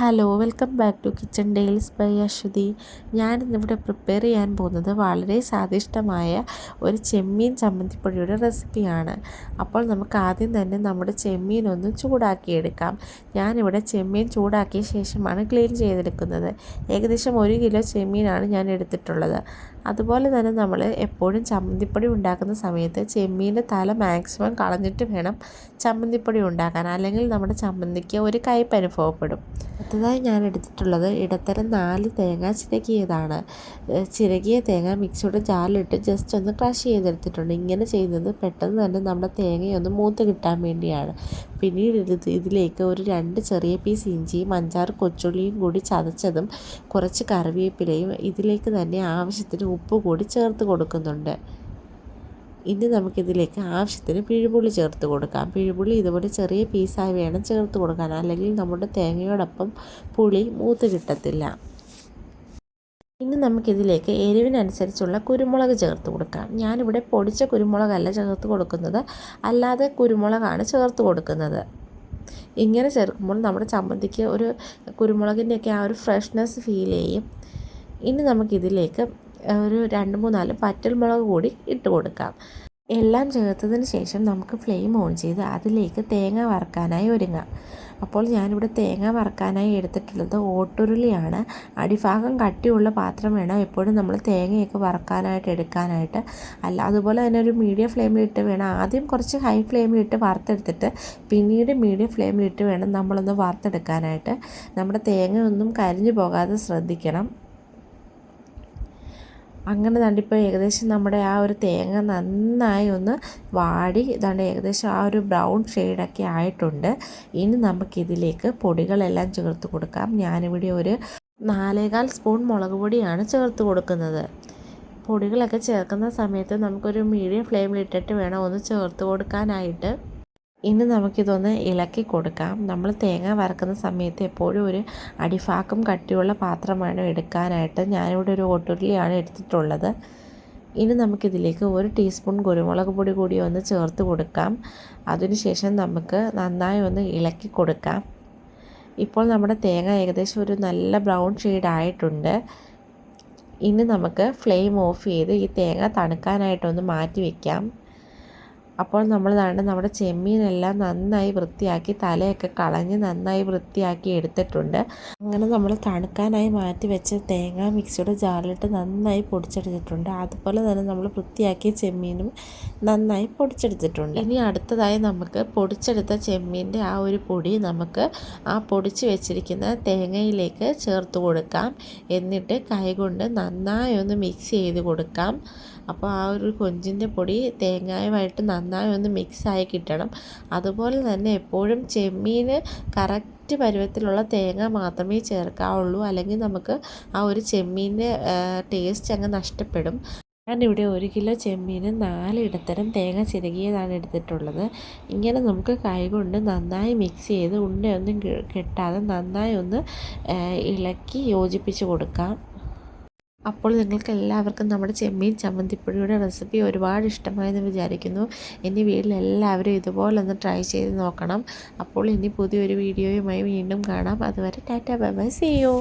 Hello welcome back to kitchen tales by Aswathy ഞാനിന്നിവിടെ prepare ചെയ്യാൻ പോകുന്നത് വളരെ സ്വാദിഷ്ടമായ ഒരു ചെമ്മീൻ ചമ്മന്തിപ്പൊടിയുടെ റെസിപ്പിയാണ് അപ്പോൾ നമുക്ക് ആദ്യം തന്നെ നമ്മുടെ ചെമ്മീൻ ഒന്ന് ചൂടാക്കിയെടുക്കാം. ഞാനിവിടെ ചെമ്മീൻ ചൂടാക്കിയ ശേഷമാണ് ക്ലീൻ ചെയ്തെടുക്കുന്നത്. ഏകദേശം ഒരു കിലോ ചെമ്മീനാണ് ഞാൻ എടുത്തിട്ടുള്ളത്. അതുപോലെ തന്നെ നമ്മൾ എപ്പോഴും ചമ്മന്തിപ്പൊടി ഉണ്ടാക്കുന്ന സമയത്ത് ചെമ്മീന്റെ തല മാക്സിമം കളഞ്ഞിട്ട് വേണം ചമ്മന്തിപ്പൊടി ഉണ്ടാക്കാൻ. അല്ലെങ്കിൽ നമ്മുടെ ചമ്മന്തിക്ക് ഒരു കയ്പ് അനുഭവപ്പെടും അടുത്തതായി ഞാൻ എടുത്തിട്ടുള്ളത് ഇടത്തരം നാല് തേങ്ങ ചിരകിയതാണ്. ചിരകിയ തേങ്ങ മിക്സിയുടെ ജാലിട്ട് ജസ്റ്റ് ഒന്ന് ക്രഷ് ചെയ്തെടുത്തിട്ടുണ്ട്. ഇങ്ങനെ ചെയ്യുന്നത് പെട്ടെന്ന് തന്നെ നമ്മുടെ തേങ്ങയൊന്ന് മൂത്ത് കിട്ടാൻ വേണ്ടിയാണ്. പിന്നീട് ഇത് ഇതിലേക്ക് ഒരു രണ്ട് ചെറിയ പീസ് ഇഞ്ചിയും അഞ്ചാറ് കൊച്ചുള്ളിയും കൂടി ചതച്ചതും കുറച്ച് കറിവേപ്പിലയും ഇതിലേക്ക് തന്നെ ആവശ്യത്തിന് ഉപ്പ് കൂടി ചേർത്ത് കൊടുക്കുന്നുണ്ട്. ഇനി നമുക്കിതിലേക്ക് ആവശ്യത്തിന് പിഴുപുളി ചേർത്ത് കൊടുക്കാം. പിഴുപുളി ഇതുപോലെ ചെറിയ പീസായി വേണം ചേർത്ത് കൊടുക്കാൻ. അല്ലെങ്കിൽ നമ്മുടെ തേങ്ങയോടൊപ്പം പുളി മൂത്ത് കിട്ടത്തില്ല. ഇനി നമുക്കിതിലേക്ക് എരിവിനനുസരിച്ചുള്ള കുരുമുളക് ചേർത്ത് കൊടുക്കാം. ഞാനിവിടെ പൊടിച്ച കുരുമുളകല്ല ചേർത്ത് കൊടുക്കുന്നത്. അല്ലാതെ കുരുമുളകാണ് ചേർത്ത് കൊടുക്കുന്നത്. ഇങ്ങനെ ചേർക്കുമ്പോൾ നമ്മുടെ ചമ്മന്തിക്ക് ഒരു കുരുമുളകിന്റെയൊക്കെ ആ ഒരു ഫ്രഷ്നെസ് ഫീൽ ചെയ്യും. ഇനി നമുക്കിതിലേക്ക് ഒരു രണ്ട് മൂന്നാൽ പറ്റൽമുളക് കൂടി ഇട്ട് കൊടുക്കാം. എല്ലാം ചേർത്തതിന് ശേഷം നമുക്ക് ഫ്ലെയിം ഓൺ ചെയ്ത് അതിലേക്ക് തേങ്ങ വറക്കാനായി ഒരുങ്ങാം. അപ്പോൾ ഞാനിവിടെ തേങ്ങ വറക്കാനായി എടുത്തിട്ടുള്ളത് ഓട്ടുരുളിയാണ്. അടിഭാഗം കട്ടിയുള്ള പാത്രം വേണം. എപ്പോഴും നമ്മൾ തേങ്ങയൊക്കെ വറക്കാനായിട്ട് എടുക്കാനായിട്ട്. അല്ല അതുപോലെ തന്നെ ഒരു മീഡിയം ഫ്ലെയിമിലിട്ട് വേണം. ആദ്യം കുറച്ച് ഹൈ ഫ്ലെയിമിലിട്ട് വറുത്തെടുത്തിട്ട് പിന്നീട് മീഡിയം ഫ്ലെയിമിലിട്ട് വേണം നമ്മളൊന്ന് വറുത്തെടുക്കാനായിട്ട്. നമ്മുടെ തേങ്ങയൊന്നും കരിഞ്ഞു പോകാതെ ശ്രദ്ധിക്കണം. അങ്ങനെ തണ്ടിപ്പോൾ ഏകദേശം നമ്മുടെ ആ ഒരു തേങ്ങ നന്നായി ഒന്ന് വാടി ഇതാണ്ട് ഏകദേശം ആ ഒരു ബ്രൗൺ ഷെയ്ഡൊക്കെ ആയിട്ടുണ്ട്. ഇനി നമുക്കിതിലേക്ക് പൊടികളെല്ലാം ചേർത്ത് കൊടുക്കാം. ഞാനിവിടെ ഒരു നാലേകാൽ സ്പൂൺ മുളക് പൊടിയാണ് ചേർത്ത് കൊടുക്കുന്നത്. പൊടികളൊക്കെ ചേർക്കുന്ന സമയത്ത് നമുക്കൊരു മീഡിയം ഫ്ലെയിമിലിട്ടിട്ട് വേണം ഒന്ന് ചേർത്ത് കൊടുക്കാനായിട്ട്. ഇനി നമുക്കിതൊന്ന് ഇളക്കി കൊടുക്കാം. നമ്മൾ തേങ്ങ വറക്കുന്ന സമയത്ത് എപ്പോഴും ഒരു അടിഭാഗം കട്ടിയുള്ള പാത്രമാണ് എടുക്കാനായിട്ട് ഞാനിവിടെ ഒരു ഓട്ടുരുളിയാണ് എടുത്തിട്ടുള്ളത്. ഇനി നമുക്കിതിലേക്ക് ഒരു ടീസ്പൂൺ കുരുമുളക് പൊടി കൂടി ഒന്ന് ചേർത്ത് കൊടുക്കാം. അതിനുശേഷം നമുക്ക് നന്നായി ഒന്ന് ഇളക്കി കൊടുക്കാം. ഇപ്പോൾ നമ്മുടെ തേങ്ങ ഏകദേശം ഒരു നല്ല ബ്രൗൺ ഷെയ്ഡ് ആയിട്ടുണ്ട്. ഇനി നമുക്ക് ഫ്ലെയിം ഓഫ് ചെയ്ത് ഈ തേങ്ങ തണുക്കാനായിട്ടൊന്ന് മാറ്റി വയ്ക്കാം അപ്പോൾ നമ്മൾ ദാണ്ട് നമ്മുടെ ചെമ്മീനെല്ലാം നന്നായി വൃത്തിയാക്കി തലയൊക്കെ കളഞ്ഞ് നന്നായി വൃത്തിയാക്കി എടുത്തിട്ടുണ്ട്. അങ്ങനെ നമ്മൾ തണുക്കാനായി മാറ്റി വെച്ച തേങ്ങ മിക്സിയുടെ ജാറിലിട്ട് നന്നായി പൊടിച്ചെടുത്തിട്ടുണ്ട്. അതുപോലെ തന്നെ നമ്മൾ വൃത്തിയാക്കിയ ചെമ്മീനും നന്നായി പൊടിച്ചെടുത്തിട്ടുണ്ട്. ഇനി അടുത്തതായി നമുക്ക് പൊടിച്ചെടുത്ത ചെമ്മീന്റെ ആ ഒരു പൊടി നമുക്ക് ആ പൊടിച്ച് വെച്ചിരിക്കുന്ന തേങ്ങയിലേക്ക് ചേർത്ത് കൊടുക്കാം. എന്നിട്ട് കൈകൊണ്ട് നന്നായി ഒന്ന് മിക്സ് ചെയ്ത് കൊടുക്കാം. അപ്പോൾ ആ ഒരു കൊഞ്ചിന്റെ പൊടി തേങ്ങായുമായിട്ട് നന്നായി ഒന്ന് മിക്സായി കിട്ടണം. അതുപോലെ തന്നെ എപ്പോഴും ചെമ്മീൻ കറക്റ്റ് പരുവത്തിലുള്ള തേങ്ങ മാത്രമേ ചേർക്കാവുള്ളൂ. അല്ലെങ്കിൽ നമുക്ക് ആ ഒരു ചെമ്മീന്റെ ടേസ്റ്റ് അങ്ങ് നഷ്ടപ്പെടും. ഞാനിവിടെ ഒരു കിലോ ചെമ്മീന് നാലിടത്തരം തേങ്ങ ചിരകിയതാണ് എടുത്തിട്ടുള്ളത്. ഇങ്ങനെ നമുക്ക് കൈകൊണ്ട് നന്നായി മിക്സ് ചെയ്ത് ഉണ്ടയൊന്നും കെട്ടാതെ നന്നായി ഒന്ന് ഇളക്കി യോജിപ്പിച്ച് കൊടുക്കാം. അപ്പോൾ നിങ്ങൾക്ക് എല്ലാവർക്കും നമ്മുടെ ചെമ്മീൻ ചമ്മന്തിപ്പൊടിയുടെ റെസിപ്പി ഒരുപാട് ഇഷ്ടമായെന്ന് വിചാരിക്കുന്നു. ഇനി വീട്ടിൽ എല്ലാവരും ഇതുപോലെ ഒന്ന് ട്രൈ ചെയ്ത് നോക്കണം. അപ്പോൾ ഇനി പുതിയൊരു വീഡിയോയുമായി വീണ്ടും കാണാം. അതുവരെ tata bye bye see you